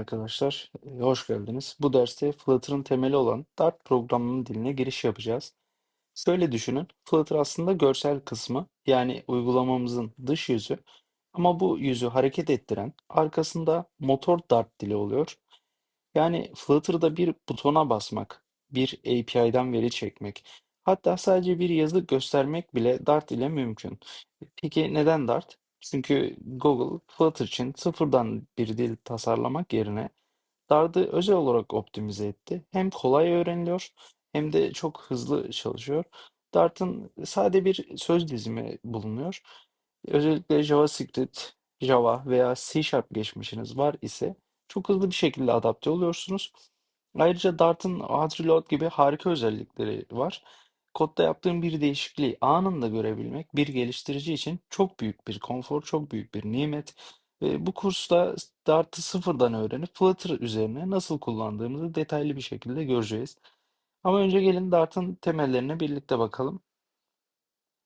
arkadaşlar. Ee, Hoş geldiniz. Bu derste Flutter'ın temeli olan Dart programlama diline giriş yapacağız. Şöyle düşünün, Flutter aslında görsel kısmı, yani uygulamamızın dış yüzü. Ama bu yüzü hareket ettiren, arkasında motor Dart dili oluyor. Yani Flutter'da bir butona basmak, bir API'den veri çekmek, hatta sadece bir yazı göstermek bile Dart ile mümkün. Peki neden Dart? Çünkü Google Flutter için sıfırdan bir dil tasarlamak yerine Dart'ı özel olarak optimize etti. Hem kolay öğreniliyor hem de çok hızlı çalışıyor. Dart'ın sade bir söz dizimi bulunuyor. Özellikle JavaScript, Java veya C Sharp geçmişiniz var ise çok hızlı bir şekilde adapte oluyorsunuz. Ayrıca Dart'ın hard reload gibi harika özellikleri var. Kodda yaptığım bir değişikliği anında görebilmek bir geliştirici için çok büyük bir konfor, çok büyük bir nimet. Ve bu kursta Dart'ı sıfırdan öğrenip Flutter üzerine nasıl kullandığımızı detaylı bir şekilde göreceğiz. Ama önce gelin Dart'ın temellerine birlikte bakalım.